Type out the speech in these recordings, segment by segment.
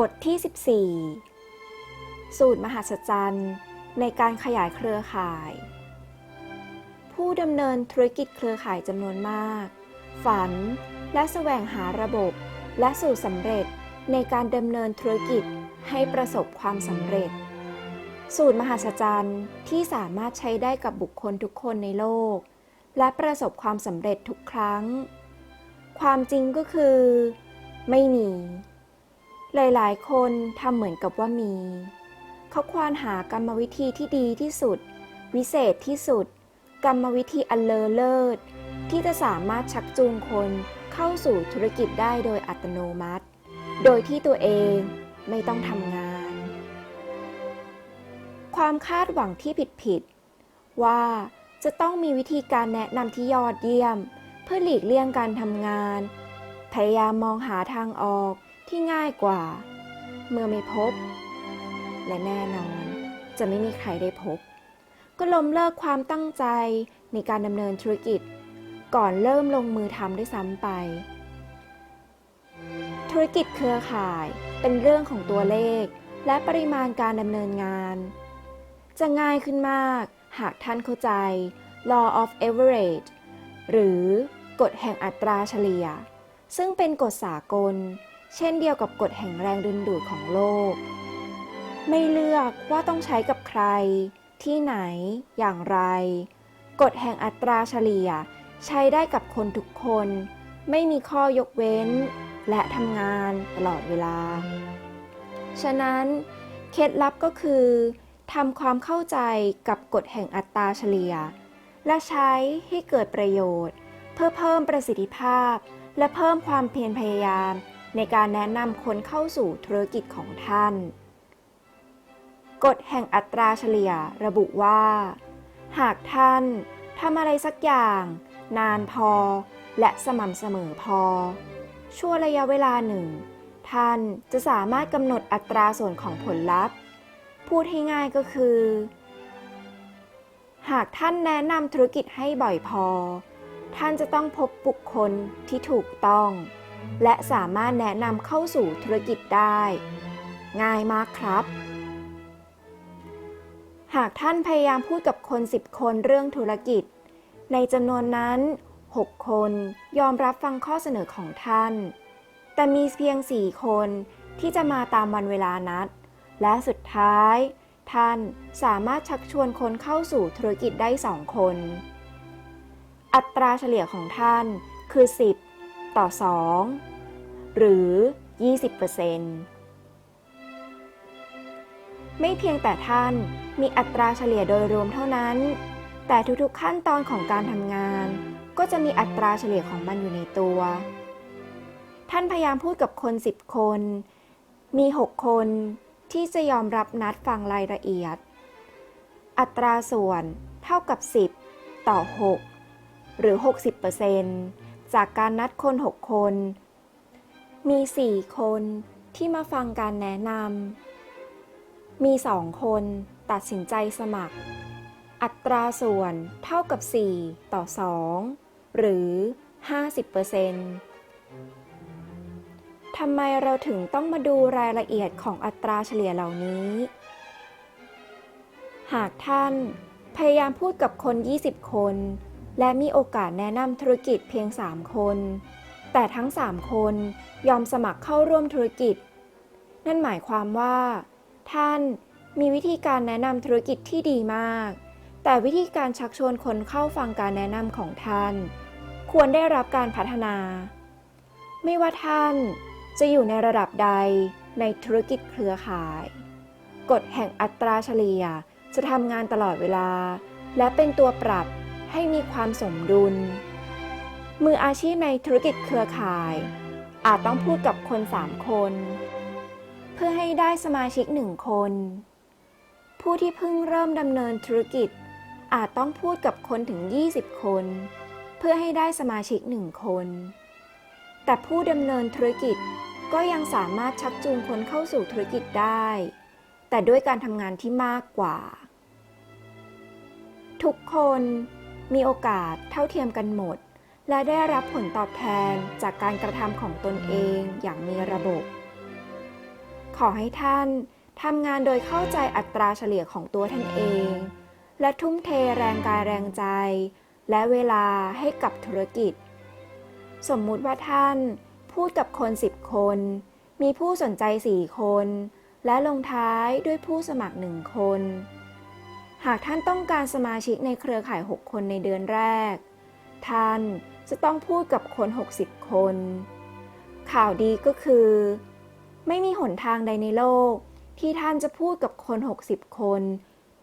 บทที่ 14 สูตรมหัศจรรย์ในการขยายเครือข่าย ผู้ดำเนินธุรกิจเครือข่ายจำนวนมาก ฝันและแสวงหาระบบและสูตรสำเร็จในการดำเนินธุรกิจให้ประสบความสำเร็จ สูตรมหัศจรรย์ที่สามารถใช้ได้กับบุคคลทุกคนในโลก และประสบความสำเร็จทุกครั้ง ความจริงก็คือ ไม่มี หลายๆ คนทำเหมือนกับว่ามี เขาควานหากรรมวิธีที่ดีที่สุด วิเศษที่สุด กรรมวิธีอันเลอเลิศ ที่จะสามารถชักจูงคนเข้าสู่ธุรกิจได้โดยอัตโนมัติ โดยที่ตัวเองไม่ต้องทำงาน ความคาดหวังที่ผิดๆว่าจะต้องมีวิธีการแนะนำที่ยอดเยี่ยม เพื่อหลีกเลี่ยงการทำงาน พยายามมองหาทางออก ที่ง่ายกว่า เมื่อไม่พบ และแน่นอน จะไม่มีใครได้พบ ก็ล้มเลิกความตั้งใจในการดำเนินธุรกิจ ก่อนเริ่มลงมือทำด้วยซ้ำไป ธุรกิจเครือข่ายเป็นเรื่องของตัวเลข และปริมาณการดำเนินงาน จะง่ายขึ้นมาก หากท่านเข้าใจ law of average หรือกฎแห่งอัตราเฉลี่ย ซึ่งเป็นกฎสากล เช่นเดียวกับกฎแห่งแรงดึงดูดของโลก ไม่เลือกว่าต้องใช้กับใคร ที่ไหน อย่างไร กฎแห่งอัตราเฉลี่ยใช้ได้กับคนทุกคน ไม่มีข้อยกเว้น และทำงานตลอดเวลา ฉะนั้น เคล็ดลับก็คือทำความเข้าใจกับกฎแห่งอัตราเฉลี่ย และใช้ให้เกิดประโยชน์ เพื่อเพิ่มประสิทธิภาพ และเพิ่มความเพียรพยายาม ในการแนะนำคนเข้าสู่ธุรกิจของท่าน กฎแห่งอัตราเฉลี่ยระบุว่า หากท่านทำอะไรสักอย่าง นานพอ และสม่ำเสมอพอ ชั่วระยะเวลาหนึ่ง ท่านจะสามารถกำหนดอัตราส่วนของผลลัพธ์ พูดให้ง่ายก็คือ หากท่านแนะนำธุรกิจให้บ่อยพอ ท่านจะต้องพบบุคคลที่ถูกต้อง และสามารถแนะนำเข้าสู่ธุรกิจได้ ง่ายมากครับ หากท่านพยายามพูดกับคน 10 คนเรื่องธุรกิจ ในจำนวนนั้น 6 คนยอมรับฟังข้อเสนอของท่าน แต่มีเพียง 4 คนที่จะมาตามวันเวลานัด และสุดท้าย ท่านสามารถชักชวนคนเข้าสู่ธุรกิจได้ 2 คน อัตราเฉลี่ยของท่านคือ 10 ต่อ 2 หรือ 20%ไม่เพียงแต่ท่านมีอัตราเฉลี่ยโดยรวมเท่านั้น แต่ทุกๆขั้นตอนของการทำงาน ก็จะมีอัตราเฉลี่ยของมันอยู่ในตัว ท่านพยายามพูดกับคน 10 คน มี 6 คนที่จะยอมรับนัดฟังรายละเอียด อัตราส่วนเท่ากับ 10 ต่อ 6 หรือ 60% จากการนัดคน 6 คน มี 4 คนที่มาฟังการแนะนำ มีสองคนตัดสินใจสมัคร อัตราส่วนเท่ากับ 4 ต่อ 2 หรือ 50%ทำไมเราถึงต้องมาดูรายละเอียดของอัตราเฉลี่ยเหล่านี้ หากท่านพยายามพูดกับคน 20 คน และมีโอกาสแนะนำธุรกิจเพียง 3 คน แต่ทั้ง 3 คนยอมสมัครเข้าร่วมธุรกิจ นั่นหมายความว่า ท่านมีวิธีการแนะนำธุรกิจที่ดีมาก แต่วิธีการชักชวนคนเข้าฟังการแนะนำของท่าน ควรได้รับการพัฒนา ไม่ว่าท่านจะอยู่ในระดับใดในธุรกิจเครือข่าย กฎแห่งอัตราเฉลี่ยจะทำงานตลอดเวลา และเป็นตัวปรับ ให้มีความสมดุล มืออาชีพในธุรกิจเครือข่าย อาจต้องพูดกับคน 3 คน เพื่อให้ได้สมาชิกหนึ่งคน ผู้ที่เพิ่งเริ่มดำเนินธุรกิจ อาจต้องพูดกับคนถึง 20 คน เพื่อให้ได้สมาชิกหนึ่งคน แต่ผู้ดำเนินธุรกิจก็ยังสามารถชักจูงคนเข้าสู่ธุรกิจได้ แต่ด้วยการทำงานที่มากกว่า ทุกคน มีโอกาสเท่าเทียมกันหมด และได้รับผลตอบแทนจากการกระทำของตนเองอย่างมีระบบ ขอให้ท่านทำงานโดยเข้าใจอัตราเฉลี่ยของตัวท่านเอง และทุ่มเทแรงกายแรงใจ และเวลาให้กับธุรกิจ สมมุติว่าท่านพูดกับคน 10 คน มีผู้สนใจ 4 คน และลงท้ายด้วยผู้สมัคร1คน หากท่านต้องการสมาชิกในเครือข่าย 6 คนในเดือนแรก ท่านจะต้องพูดกับคน 60 คน ข่าวดีก็คือ ไม่มีหนทางใดในโลก ที่ท่านจะพูดกับคน 60 คน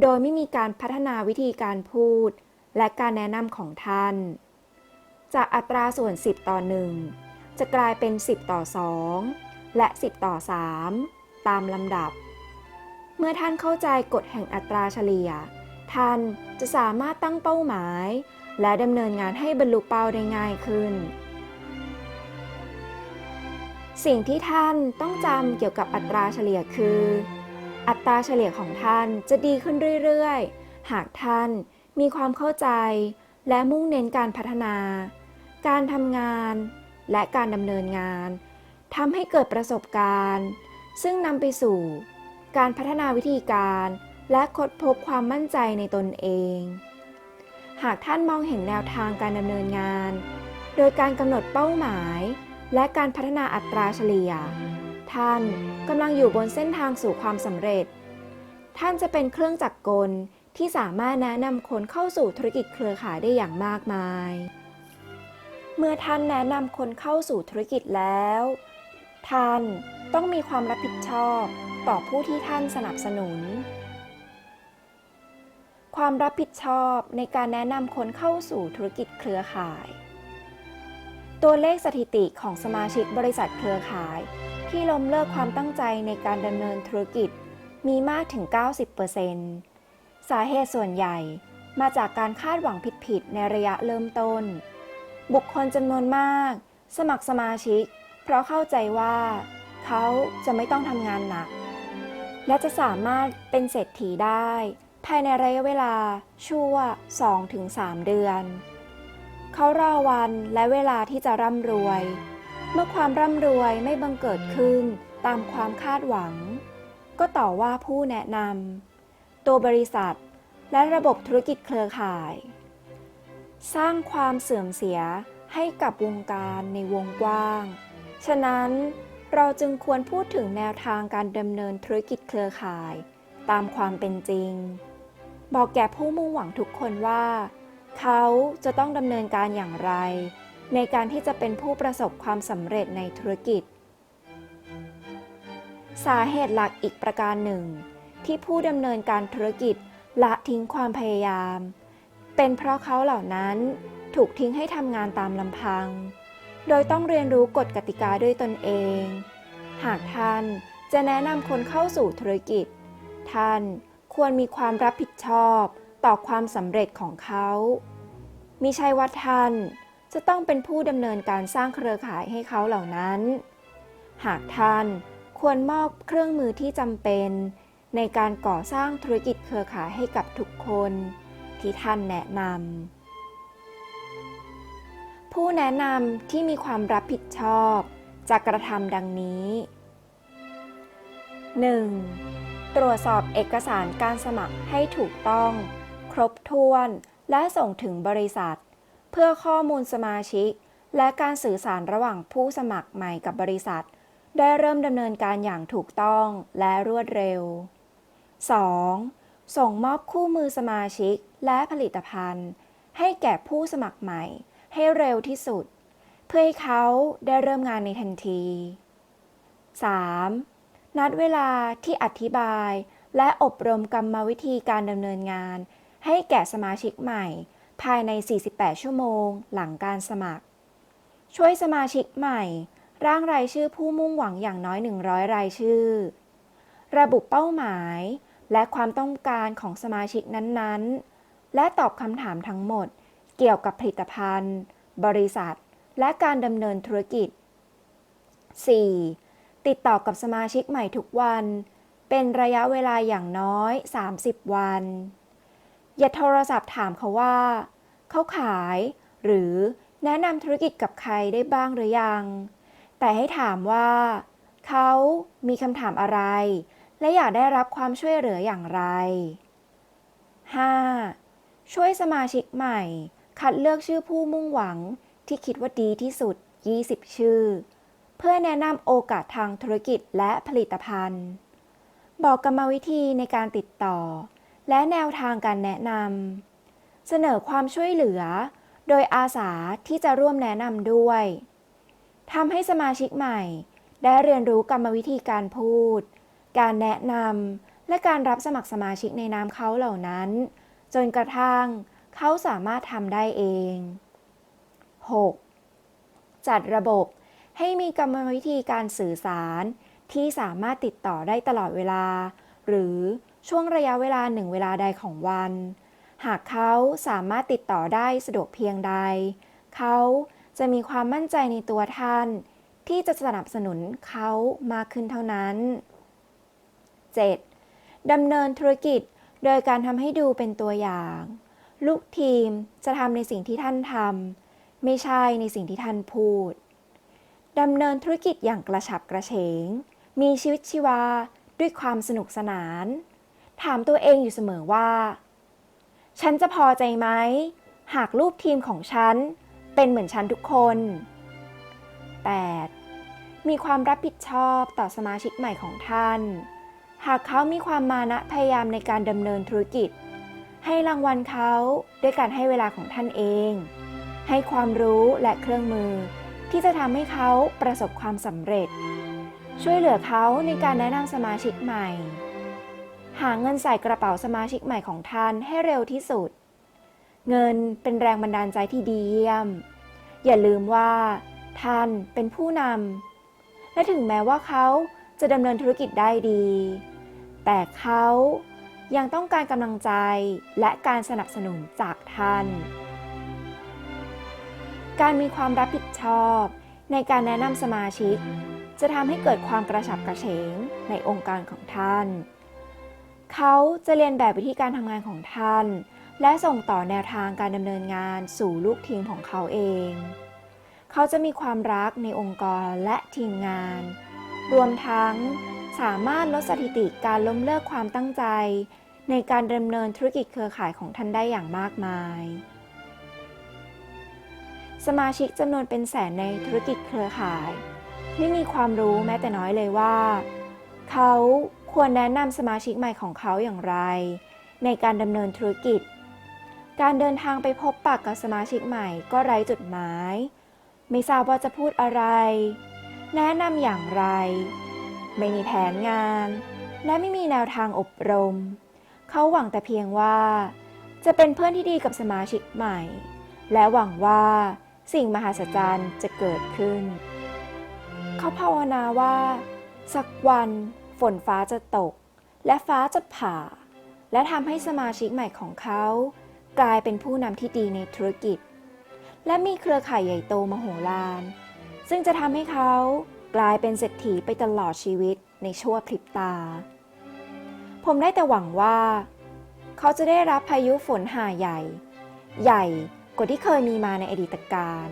โดยไม่มีการพัฒนาวิธีการพูด และการแนะนำของท่าน จากอัตราส่วน 10 ต่อ 1 จะกลายเป็น 10 ต่อ 2 และ 10 ต่อ 3 ตามลำดับ เมื่อท่านเข้าใจกฎแห่งอัตราเฉลี่ย ท่านจะสามารถตั้งเป้าหมาย และดำเนินงานให้บรรลุเป้าได้ง่ายขึ้น สิ่งที่ท่านต้องจำเกี่ยวกับอัตราเฉลี่ยคือ อัตราเฉลี่ยของท่านจะดีขึ้นเรื่อยๆ หากท่านมีความเข้าใจ และมุ่งเน้นการพัฒนา การทำงาน และการดำเนินงานทำให้เกิดประสบการณ์ ซึ่งนำไปสู่ การพัฒนาวิธีการ และค้นพบความมั่นใจในตนเอง หากท่านมองเห็นแนวทางการดำเนินงาน โดยการกำหนดเป้าหมาย และการพัฒนาอัตราเฉลี่ย ท่านกำลังอยู่บนเส้นทางสู่ความสำเร็จ ท่านจะเป็นเครื่องจักรกลที่สามารถแนะนำคนเข้าสู่ธุรกิจเครือข่ายได้อย่างมากมาย เมื่อท่านแนะนำคนเข้าสู่ธุรกิจแล้ว ท่านต้องมีความรับผิดชอบ ต่อผู้ที่ท่านสนับสนุน ความรับผิดชอบในการแนะนำคนเข้าสู่ธุรกิจเครือข่าย ตัวเลขสถิติของสมาชิกบริษัทเครือข่าย ที่ล้มเลิกความตั้งใจในการดำเนินธุรกิจมีมากถึง 90%สาเหตุส่วนใหญ่มาจากการคาดหวังผิดๆในระยะเริ่มต้น บุคคลจำนวนมาก สมัครสมาชิก เพราะเข้าใจว่า เขาจะไม่ต้องทำงานหนัก และจะสามารถเป็นเศรษฐีได้ ภายในระยะเวลาชั่ว 2-3 เดือน เขารอวันและเวลาที่จะร่ำรวย เมื่อความร่ำรวยไม่บังเกิดขึ้นตามความคาดหวัง ก็ต่อว่าผู้แนะนำตัวบริษัทและระบบธุรกิจเครือข่าย สร้างความเสื่อมเสียให้กับวงการในวงกว้าง ฉะนั้น เราจึงควรพูดถึงแนวทางการดำเนินธุรกิจเครือข่าย ตามความเป็นจริง บอกแก่ผู้มุ่งหวังทุกคนว่า เขาจะต้องดำเนินการอย่างไร ในการที่จะเป็นผู้ประสบความสำเร็จในธุรกิจ สาเหตุหลักอีกประการหนึ่ง ที่ผู้ดำเนินการธุรกิจละทิ้งความพยายาม เป็นเพราะเขาเหล่านั้นถูกทิ้งให้ทำงานตามลำพัง โดยต้องเรียนรู้กฎกติกาด้วยตนเอง หากท่านจะแนะนำคนเข้าสู่ธุรกิจ ท่านควรมีความรับผิดชอบต่อความสำเร็จของเขามิใช่ว่าท่านจะต้องเป็นผู้ดำเนินการสร้างเครือข่ายให้เขาเหล่านั้น หากท่านควรมอบเครื่องมือที่จำเป็น ในการก่อสร้างธุรกิจเครือข่ายให้กับทุกคน ที่ท่านแนะนำ ผู้แนะนำที่มีความรับผิดชอบจะกระทำดังนี้ 1. ตรวจสอบเอกสารการสมัครให้ถูกต้อง ครบถ้วน และส่งถึงบริษัท เพื่อข้อมูลสมาชิก และการสื่อสารระหว่างผู้สมัครใหม่กับบริษัท ได้เริ่มดำเนินการอย่างถูกต้องและรวดเร็ว 2. ส่งมอบคู่มือสมาชิกและผลิตภัณฑ์ ให้แก่ผู้สมัครใหม่ ให้เร็วที่สุด เพื่อให้เขาได้เริ่มงานในทันที 3. นัดเวลาที่อธิบายและอบรมกรรมวิธีการดำเนินงาน ให้แก่สมาชิกใหม่ ภายใน 48 ชั่วโมง หลังการสมัคร ช่วยสมาชิกใหม่ ร่างรายชื่อผู้มุ่งหวังอย่างน้อย 100 รายชื่อ ระบุเป้าหมาย และความต้องการของสมาชิกนั้นๆ และตอบคำถามทั้งหมด เกี่ยวกับผลิตภัณฑ์ บริษัท และการดำเนินธุรกิจ 4. ติดต่อกับสมาชิกใหม่ทุกวัน เป็นระยะเวลาอย่างน้อย 30 วัน อย่าโทรศัพท์ถามเขาว่า เขาขาย หรือแนะนำธุรกิจกับใครได้บ้างหรือยัง แต่ให้ถามว่า เขามีคำถามอะไร และอยากได้รับความช่วยเหลืออย่างไร 5. ช่วยสมาชิกใหม่ คัดเลือกชื่อผู้มุ่งหวังที่คิดว่าดีที่สุด 20 ชื่อ เพื่อแนะนำโอกาสทางธุรกิจและผลิตภัณฑ์ บอกกรรมวิธีในการติดต่อ และแนวทางการแนะนำ เสนอความช่วยเหลือ โดยอาสาที่จะร่วมแนะนำด้วยทำให้สมาชิกใหม่ ได้เรียนรู้กรรมวิธีการพูด การแนะนำและการรับสมัครสมาชิกในนามเขาเหล่านั้น จนกระทั่ง เขาสามารถทำได้เอง 6. จัดระบบให้มีกรรมวิธีการสื่อสาร ที่สามารถติดต่อได้ตลอดเวลา หรือช่วงระยะเวลาหนึ่งเวลาใดของวัน หากเขาสามารถติดต่อได้สะดวกเพียงใด เขาจะมีความมั่นใจในตัวท่าน ที่จะสนับสนุนเขามากขึ้นเท่านั้น 7. ดำเนินธุรกิจโดยการทำให้ดูเป็นตัวอย่าง ลูกทีมจะทำในสิ่งที่ท่านทำไม่ใช่ในสิ่งที่ท่านพูดดำเนินธุรกิจอย่างกระฉับกระเฉง มีชีวิตชีวาด้วยความสนุกสนาน ถามตัวเองอยู่เสมอว่า ฉันจะพอใจไหม หากรูปทีมของฉัน เป็นเหมือนฉันทุกคน 8. มีความรับผิดชอบต่อสมาชิกใหม่ของท่าน หากเขามีความมานะพยายามในการดำเนินธุรกิจ ให้รางวัลเขาด้วยการให้เวลาของท่านเอง ให้ความรู้และเครื่องมือ ที่จะทำให้เขาประสบความสำเร็จ ช่วยเหลือเขาในการแนะนำสมาชิกใหม่ หาเงินใส่กระเป๋าสมาชิกใหม่ของท่านให้เร็วที่สุด เงินเป็นแรงบันดาลใจที่ดีเยี่ยม อย่าลืมว่า ท่านเป็นผู้นำและถึงแม้ว่าเขาจะดำเนินธุรกิจได้ดี แต่เขา ยังต้องการกำลังใจและการสนับสนุนจากท่าน การมีความรับผิดชอบในการแนะนำสมาชิก จะทำให้เกิดความกระฉับกระเฉงในองค์การของท่าน เขาจะเรียนแบบวิธีการทำงานของท่าน และส่งต่อแนวทางการดำเนินงานสู่ลูกทีมของเขาเอง เขาจะมีความรักในองค์กรและทีมงาน รวมทั้งสามารถลดสถิติการล้มเลิกความตั้งใจ ในการดำเนินธุรกิจเครือข่ายของท่านได้อย่างมากมาย สมาชิกจำนวนเป็นแสนในธุรกิจเครือข่าย ไม่มีความรู้แม้แต่น้อยเลยว่า เขาควรแนะนำสมาชิกใหม่ของเขาอย่างไร ในการดำเนินธุรกิจ การเดินทางไปพบปะกกับสมาชิกใหม่ก็ไร้จุดหมาย ไม่ทราบว่าจะพูดอะไร แนะนำอย่างไร ไม่มีแผนงาน และไม่มีแนวทางอบรม เขาหวังแต่เพียงว่า จะเป็นเพื่อนที่ดีกับสมาชิกใหม่ และหวังว่าสิ่งมหัศจรรย์จะเกิดขึ้น เขาภาวนาว่า สักวันฝนฟ้าจะตก และฟ้าจะผ่า และทำให้สมาชิกใหม่ของเขา กลายเป็นผู้นำที่ดีในธุรกิจ และมีเครือข่ายใหญ่โตมโหฬารซึ่งจะทำให้เขากลายเป็นเศรษฐีไปตลอดชีวิตในชั่วพริบตา ผมได้แต่หวังว่า เขาจะได้รับพายุฝนหาใหญ่ ใหญ่กว่าที่เคยมีมาในอดีตการ